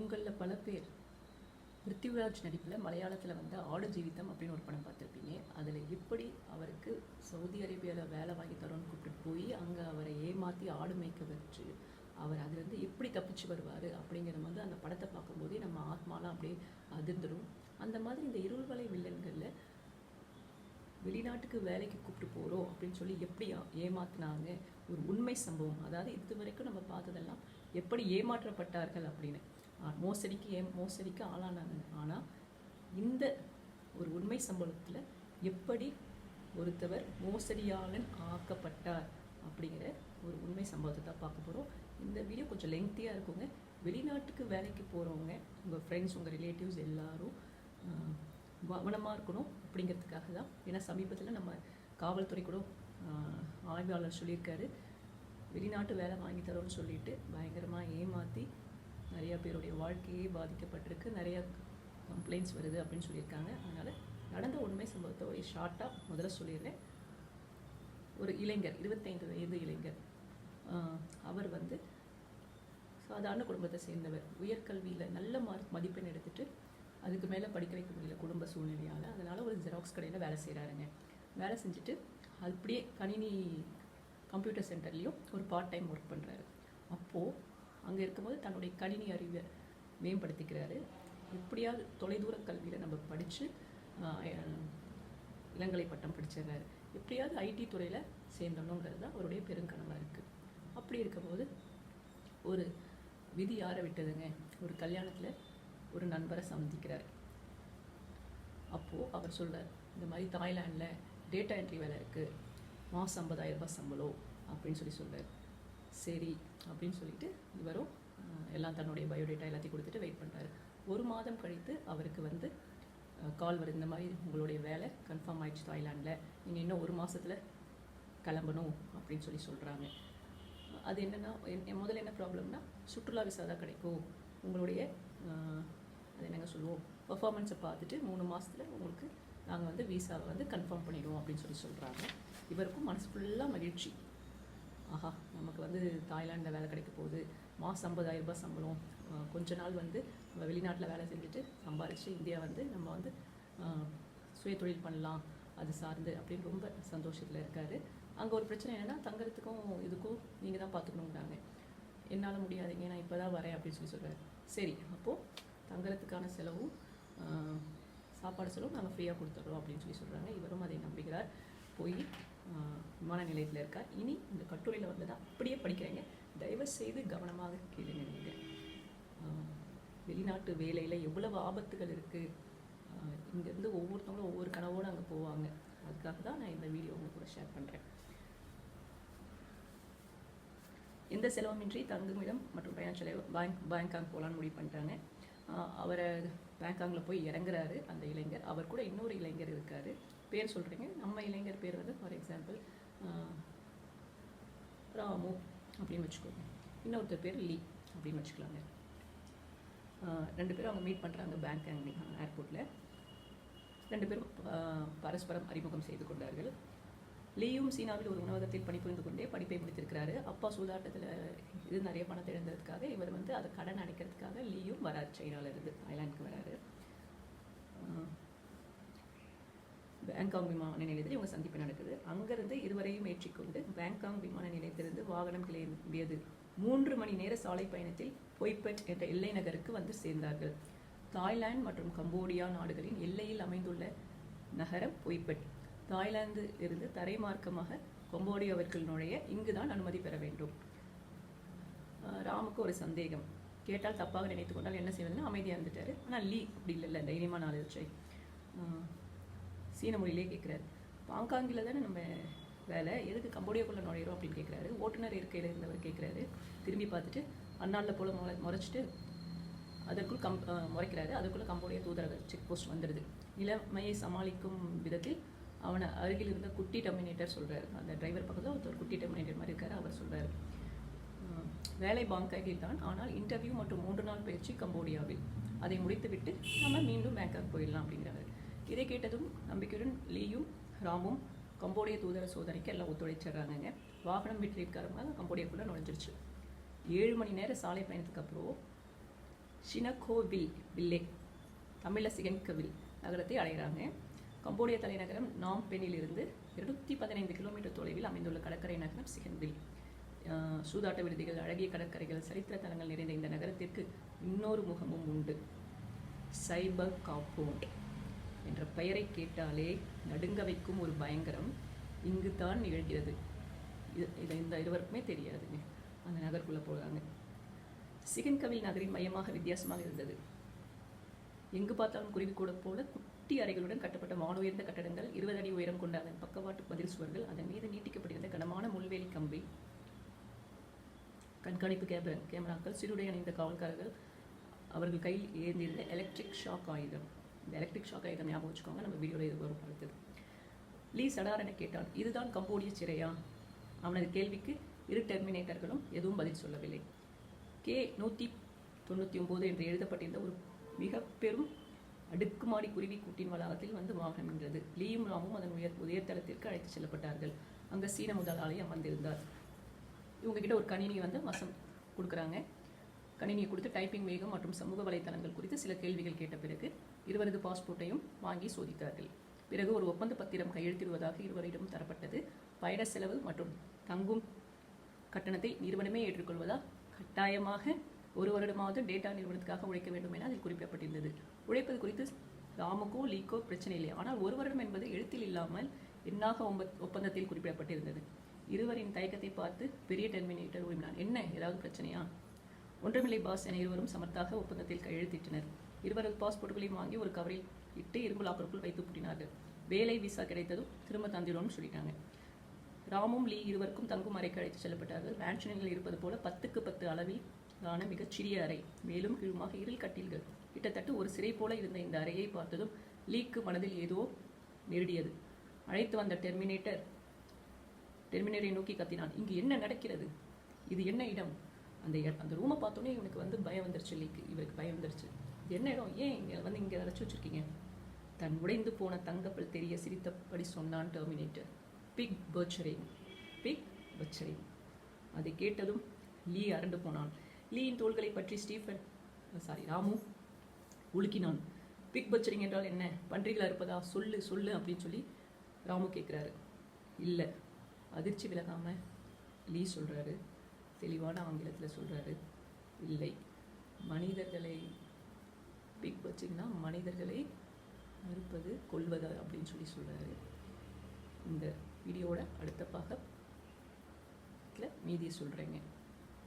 உங்களில் பல பேர் பிருத்திவிராஜ் நடிப்பில் மலையாளத்தில் வந்து ஆடு ஜீவிதம் அப்படின்னு ஒரு படம் பார்த்துருப்பீங்க. அதில் எப்படி அவருக்கு சவுதி அரேபியாவில் வேலை வாங்கி தரோன்னு கூப்பிட்டு போய் அங்கே அவரை ஏமாற்றி ஆடு மேய்க்க வச்சு அவர் அதுலேருந்து எப்படி தப்பிச்சு வருவார் அப்படிங்கிற வந்து அந்த படத்தை பார்க்கும்போதே நம்ம ஆத்மாலாம் அப்படியே அதிர்ந்துடும் அந்த மாதிரி இந்த இருள்வலை வில்லன்களில் வெளிநாட்டுக்கு வேலைக்கு கூப்பிட்டு போகிறோம் அப்படின்னு சொல்லி எப்படி ஏமாத்தினாங்க ஒரு உண்மை சம்பவம். அதாவது இது வரைக்கும் நம்ம பார்த்ததெல்லாம் எப்படி ஏமாற்றப்பட்டார்கள் அப்படின்னு. மோசடிக்கு ஏ மோசடிக்கு ஆளானாங்க ஆனால் இந்த ஒரு உண்மை சம்பவத்தில் எப்படி ஒருத்தவர் மோசடியாளன் ஆக்கப்பட்டார் அப்படிங்கிற ஒரு உண்மை சம்பவத்தை தான் பார்க்க போகிறோம் இந்த வீடியோ கொஞ்சம் லெங்க்த்தியாக இருக்குங்க. வெளிநாட்டுக்கு வேலைக்கு போகிறவங்க உங்கள் ஃப்ரெண்ட்ஸ் உங்கள் ரிலேட்டிவ்ஸ் எல்லாரும் கவனமாக இருக்கணும் அப்படிங்கிறதுக்காக தான். ஏன்னா சமீபத்தில் நம்ம காவல்துறை கூட ஆய்வாளர் சொல்லியிருக்காரு வெளிநாட்டு வேலை வாங்கி தரோன்னு சொல்லிட்டு பயங்கரமாக ஏமாற்றி நிறையா பேருடைய வாழ்க்கையே பாதிக்கப்பட்டிருக்கு. நிறையா கம்ப்ளைண்ட்ஸ் வருது அப்படின்னு சொல்லியிருக்காங்க. அதனால் நடந்த உண்மை சம்பவத்தை ஒரு ஷார்ட்டாக முதல்ல சொல்லிடுறேன். ஒரு இளைஞர் இருபத்தைந்து வயது இளைஞர். அவர் வந்து சாதாரண குடும்பத்தை சேர்ந்தவர். உயர்கல்வியில் நல்ல மார்க் மதிப்பெண் எடுத்துகிட்டு அதுக்கு மேலே படிக்க வைக்க முடியல குடும்ப சூழ்நிலையால். அதனால் ஒரு ஜெராக்ஸ் கடையில் வேலை செய்கிறாருங்க வேலை செஞ்சுட்டு அப்படியே கணினி கம்ப்யூட்டர் சென்டர்லேயும் ஒரு பார்ட் டைம் ஒர்க் பண்ணுறாரு அப்போது அங்கே இருக்கும்போது தன்னுடைய கணினி அறிவை மேம்படுத்திக்கிறாரு. எப்படியாவது தொலைதூர கல்வியில் நம்ம படித்து இளங்கலை பட்டம் படிச்சிடுறாரு. எப்படியாவது ஐடி துறையில் சேர்ந்தணுங்கிறது தான் அவருடைய பெருங்கனவாக இருக்குது அப்படி இருக்கும்போது ஒரு விதி யாரை விட்டதுங்க? ஒரு கல்யாணத்தில் ஒரு நண்பரை சந்திக்கிறார். அப்போது அவர் சொல்கிறார் இந்த மாதிரி தாய்லாண்டில் டேட்டா என்ட்ரி வேலை இருக்குது மாதம் ஐம்பதாயிரம் ரூபாய் சம்பளம் அப்படின்னு சொல்லி சொல்கிறார் சரி அப்படின்னு சொல்லிட்டு இவரும் எல்லாம் தன்னுடைய பயோடேட்டா எல்லாத்தையும் கொடுத்துட்டு வெயிட் பண்ணுறாரு ஒரு மாதம் கழித்து அவருக்கு வந்து கால் வருது. இந்த மாதிரி உங்களுடைய வேலை கன்ஃபார்ம் ஆயிடுச்சு தாய்லாண்டில் நீங்கள் இன்னும் ஒரு மாதத்தில் கிளம்பணும் அப்படின்னு சொல்லி சொல்கிறாங்க அது என்னென்னா என் முதல்ல என்ன ப்ராப்ளம்னா சுற்றுலா விசா தான் கிடைக்கும். உங்களுடைய அது என்னங்க சொல்லுவோம்? பர்ஃபார்மன்ஸை பார்த்துட்டு மூணு மாதத்தில் உங்களுக்கு நாங்கள் வந்து விசாவை வந்து கன்ஃபார்ம் பண்ணிடுவோம் அப்படின்னு சொல்லி சொல்கிறாங்க இவருக்கும் மனசு ஃபுல்லாக மகிழ்ச்சி. ஆஹா நமக்கு வந்து தாய்லாண்டில் வேலை கிடைக்க போகுது. மாதம் ஐம்பதாயிரம் ரூபாய் சம்பளம். கொஞ்ச நாள் வந்து நம்ம வெளிநாட்டில் வேலை செஞ்சுட்டு சம்பாதிச்சு இந்தியா வந்து நம்ம வந்து சுய தொழில் பண்ணலாம் அது சார்ந்து அப்படின்னு ரொம்ப சந்தோஷத்தில் இருக்கார். அங்கே ஒரு பிரச்சனை என்னென்னா தங்குறதுக்கும் இதுக்கும் நீங்கள் தான் பார்த்துக்கணுங்கிறாங்க என்னால் முடியாதுங்க நான் இப்போ தான் வரேன் அப்படின்னு சொல்லி சொல்கிறேன் சரி அப்போது தங்குறதுக்கான செலவும் சாப்பாடு செலவும் நாங்கள் ஃப்ரீயாக கொடுத்துட்றோம் அப்படின்னு சொல்லி சொல்கிறாங்க இவரும் அதை நம்புகிறார். போய் விமான நிலையத்தில் இருக்கார் இனி இந்த கட்டுரையில் வந்ததை தான் அப்படியே படிக்கிறேங்க. தயவு செய்து கவனமாக கேளுங்க நீங்கள் வெளிநாட்டு வேலையில் எவ்வளவு ஆபத்துகள் இருக்குது இங்கேருந்து ஒவ்வொருத்தவங்களும் ஒவ்வொரு கனவோடு அங்கே போவாங்க. அதுக்காக தான் நான் இந்த வீடியோ உங்க கூட ஷேர் பண்ணுறேன் எந்த செலவுமின்றி தங்குமிடம் மற்றும் பயண செலவு பேங்க் பேங்காங் போகலான்னு முடிவு பண்ணிட்டாங்க. அவரை பேங்காங்கில் போய் இறங்குறாரு அந்த இளைஞர். அவர் கூட இன்னொரு இளைஞர் இருக்கார். பேர் சொல்கிறீங்க நம்ம இளைஞர் பேர் வந்து ஃபார் எக்ஸாம்பிள் ராமு அப்படின்னு வச்சுக்கோங்க. இன்னொருத்தர் பேர் லீ அப்படின்னு வச்சுக்கலாங்க. ரெண்டு பேரும் அவங்க மீட் பண்ணுறாங்க பேங்க் ஏர்போர்ட்டில் ரெண்டு பேரும் பரஸ்பரம் அறிமுகம் செய்து கொண்டார்கள். லீயும் சீனாவில் ஒரு உணவகத்தில் பணிபுரிந்து கொண்டே படிப்பை முடித்திருக்கிறாரு. அப்பா சூதாட்டத்தில் இது நிறைய பணத்தை இழந்ததுக்காக இவர் வந்து அதை கடன் அடைக்கிறதுக்காக லீயும் வராரு சைனாவிலிருந்து இருந்து தாய்லாந்துக்கு வராரு. பேங்காங் விமான நிலையத்தில் இவங்க சந்திப்பு நடக்குது. அங்கிருந்து இருவரையும் ஏற்றிக்கொண்டு பேங்காங் விமான நிலையத்திலிருந்து வாகனம் கிளம்பியது மூன்று மணி நேர சாலை பயணத்தில் பொய்பெட் என்ற எல்லை நகருக்கு வந்து சேர்ந்தார்கள். தாய்லாந்து மற்றும் கம்போடியா நாடுகளின் எல்லையில் அமைந்துள்ள நகரம் பொய்பெட். தாய்லாந்து இருந்து தரைமார்க்கமாக கம்போடியாவிற்குள் நுழைய இங்குதான் அனுமதி பெற வேண்டும். ராமுக்கு ஒரு சந்தேகம். கேட்டால் தப்பாக நினைத்து கொண்டால் என்ன செய்வதுன்னு அமைதியாக இருந்துட்டாரு. ஆனால் லீ அப்படி இல்லைல்ல தைரியமான ஆளு சீன மொழியிலே கேட்குறாரு பாங்காங்கில் தானே நம்ம வேலை? எதுக்கு கம்போடியாக்குள்ளே நுழையிறோம் அப்படின்னு கேட்குறாரு ஓட்டுநர் இருக்கையில் இருந்தவர் கேட்குறாரு திரும்பி பார்த்துட்டு அண்ணாளில் போல் முறை முறைச்சிட்டு அதற்குள் கம் முறைக்கிறாரு. அதுக்குள்ளே கம்போடியா தூதரக செக் போஸ்ட் வந்துடுது நிலைமையை சமாளிக்கும் விதத்தில் அவனை அருகில் இருந்த குட்டி டெர்மினேட்டர் சொல்கிறாரு அந்த டிரைவர் பக்கத்தில் ஒருத்தர் குட்டி டெர்மினேட்டர் மாதிரி இருக்கார். அவர் சொல்கிறாரு வேலை பாங்காக்கில் தான். ஆனால் இன்டர்வியூ மற்றும் மூன்று நாள் பயிற்சி கம்போடியாவில். அதை முடித்துவிட்டு நம்ம மீண்டும் பேங்காக் போயிடலாம் அப்படிங்கிறாரு. இதை கேட்டதும் நம்பிக்கையுடன் லீயும் ராமும் கம்போடிய தூதர சோதனைக்கு எல்லாம் ஒத்துழைச்சிடுறாங்கங்க. வாகனம் வெற்றிக்காரமாக கம்போடியாக்குள்ளே நுழைஞ்சிருச்சு. ஏழு மணி நேர சாலை பயணத்துக்கு அப்புறம் ஷினகோவில் வில்லே தமிழில் சிகன்கவில் நகரத்தை அடைகிறாங்க. கம்போடிய தலைநகரம் நாம் பெண்ணிலிருந்து இருநூத்தி பதினைந்து கிலோமீட்டர் தொலைவில் அமைந்துள்ள கடற்கரை நகரம் சிகன்வில் சூதாட்ட விடுதிகள் அழகிய கடற்கரைகள் சரித்திர தலங்கள் நிறைந்த இந்த நகரத்திற்கு இன்னொரு முகமும் உண்டு. Cyber compound. என்ற பெயரை கேட்டாலே நடுங்க வைக்கும் ஒரு பயங்கரம் இங்கு தான் நிகழ்கிறது. இது இது இந்த இருவருக்குமே தெரியாதுங்க. அந்த நகருக்குள்ளே போகிறாங்க சிகன்கவில் நகரின் மையமாக வித்தியாசமாக இருந்தது. எங்கு பார்த்தாலும் குருவி கூட போல குட்டி அறைகளுடன் கட்டப்பட்ட வானுயர்ந்த கட்டடங்கள் இருபது அடி உயரம் கொண்ட அதன் பக்கவாட்டு பதில் சுவர்கள் அதன் மீது நீட்டிக்கப்பட்டிருந்த கனமான முள்வேலி கம்பி கண்காணிப்பு கேமரா கேமராக்கள் சிறுடை அணிந்த காவல்காரர்கள் அவர்கள் கையில் ஏந்திருந்த எலக்ட்ரிக் ஷாக் ஆயுதம். இந்த எலக்ட்ரிக் ஷாக் ஆயுதம் ஞாபகம் வச்சுக்கோங்க நம்ம வீடியோவில் இது வரும் அடுத்தது லீ சடார் என கேட்டான். இதுதான் கம்போடிய சிறையா? அவனது கேள்விக்கு இரு டெர்மினேட்டர்களும் எதுவும் பதில் சொல்லவில்லை. கே நூற்றி தொண்ணூற்றி ஒம்பது என்று எழுதப்பட்டிருந்த ஒரு மிக பெரும் அடுக்குமாடி குருவி கூட்டின் வளாகத்தில் வந்து வாகனம் நின்றது. லீயும் ராமும் அதன் உயர் உயர்தளத்திற்கு அழைத்துச் செல்லப்பட்டார்கள். அங்கே சீன முதலாளி அமர்ந்திருந்தார். இவங்ககிட்ட ஒரு கணினி வந்து வசம் கொடுக்குறாங்க. கணினியை கொடுத்து டைப்பிங் வேகம் மற்றும் சமூக வலைத்தளங்கள் குறித்து சில கேள்விகள் கேட்ட பிறகு இருவரது பாஸ்போர்ட்டையும் வாங்கி சோதித்தார்கள். பிறகு ஒரு ஒப்பந்த பத்திரம் கையெழுத்திடுவதாக இருவரிடம் தரப்பட்டது. பயண செலவு மற்றும் தங்கும் கட்டணத்தை நிறுவனமே ஏற்றுக்கொள்வதால் கட்டாயமாக ஒரு வருடமாவது டேட்டா நிறுவனத்துக்காக உழைக்க வேண்டும் என அதில் குறிப்பிடப்பட்டிருந்தது. உழைப்பது குறித்து ராமுக்கோ லீக்கோ பிரச்சனை இல்லை. ஆனால் ஒரு வருடம் என்பது எழுத்தில் இல்லாமல் எண்ணாக ஒப்பந்தத்தில் குறிப்பிடப்பட்டிருந்தது. இருவரின் தயக்கத்தை பார்த்து பெரிய டெர்மினேட்டர் விரும்பினான் என்ன? ஏதாவது பிரச்சனையா? ஒன்றுமில்லை பாஸ் என இருவரும் சமர்த்தாக ஒப்பந்தத்தில் கையெழுத்திட்டனர். இருவரது பாஸ்போர்ட்களையும் வாங்கி ஒரு கவரில் இட்டு இரும்பு லாக்கருக்குள் வைத்து பூட்டினார்கள். வேலை விசா கிடைத்ததும் திரும்ப தந்திரோன்னு சொல்லிட்டாங்க. ராமும் லீ இருவருக்கும் தங்கும் அறைக்கு அழைத்து செல்லப்பட்டார்கள். மேன்ஷனில் இருப்பது போல பத்துக்கு பத்து அளவில் ஆன மிகச்சிறிய அறை மேலும் கீழுமாக இருள் கட்டில்கள். கிட்டத்தட்ட ஒரு சிறை போல இருந்த இந்த அறையை பார்த்ததும் லீக்கு மனதில் ஏதோ நெருடியது. அழைத்து வந்த டெர்மினேட்டர் டெர்மினேட்டரை நோக்கி கத்தினான். இங்கு என்ன நடக்கிறது? இது என்ன இடம்? அந்த அந்த ரூமை பார்த்தோன்னே இவனுக்கு வந்து பயம் வந்துருச்சு லீக்கு இவருக்கு பயம் வந்துருச்சு. என்ன இடம்? ஏன் இங்கே வந்து இங்கே அழைச்சி வச்சிருக்கீங்க? தன் உடைந்து போன தங்கப்பல் தெரிய சிரித்தபடி சொன்னான் terminator pig butchering pig butchering அதை கேட்டதும் லீ அரண்டு போனான். லீயின் தோள்களை பற்றி ஸ்டீஃபன் சாரி ராமு உலுக்கினான். பிக் பர்ச்சரிங் என்றால் என்ன? பன்றிகளாக இருப்பதா? சொல்லு சொல்லு அப்படின்னு சொல்லி ராமு கேட்குறாரு இல்லை. அதிர்ச்சி விலகாமல் லீ சொல்கிறாரு தெளிவான ஆங்கிலத்தில் சொல்கிறாரு இல்லை. மனிதர்களை பிக் வச்சிங்கன்னா மனிதர்களை அறுப்பது கொள்வது அப்படின்னு சொல்லி சொல்கிறாரு இந்த வீடியோவோட அடுத்த பாகத்தில் மீதியை சொல்கிறேங்க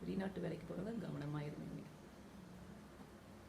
வெளிநாட்டு வேலைக்கு போகிறவங்க கவனமாக இருந்தீங்க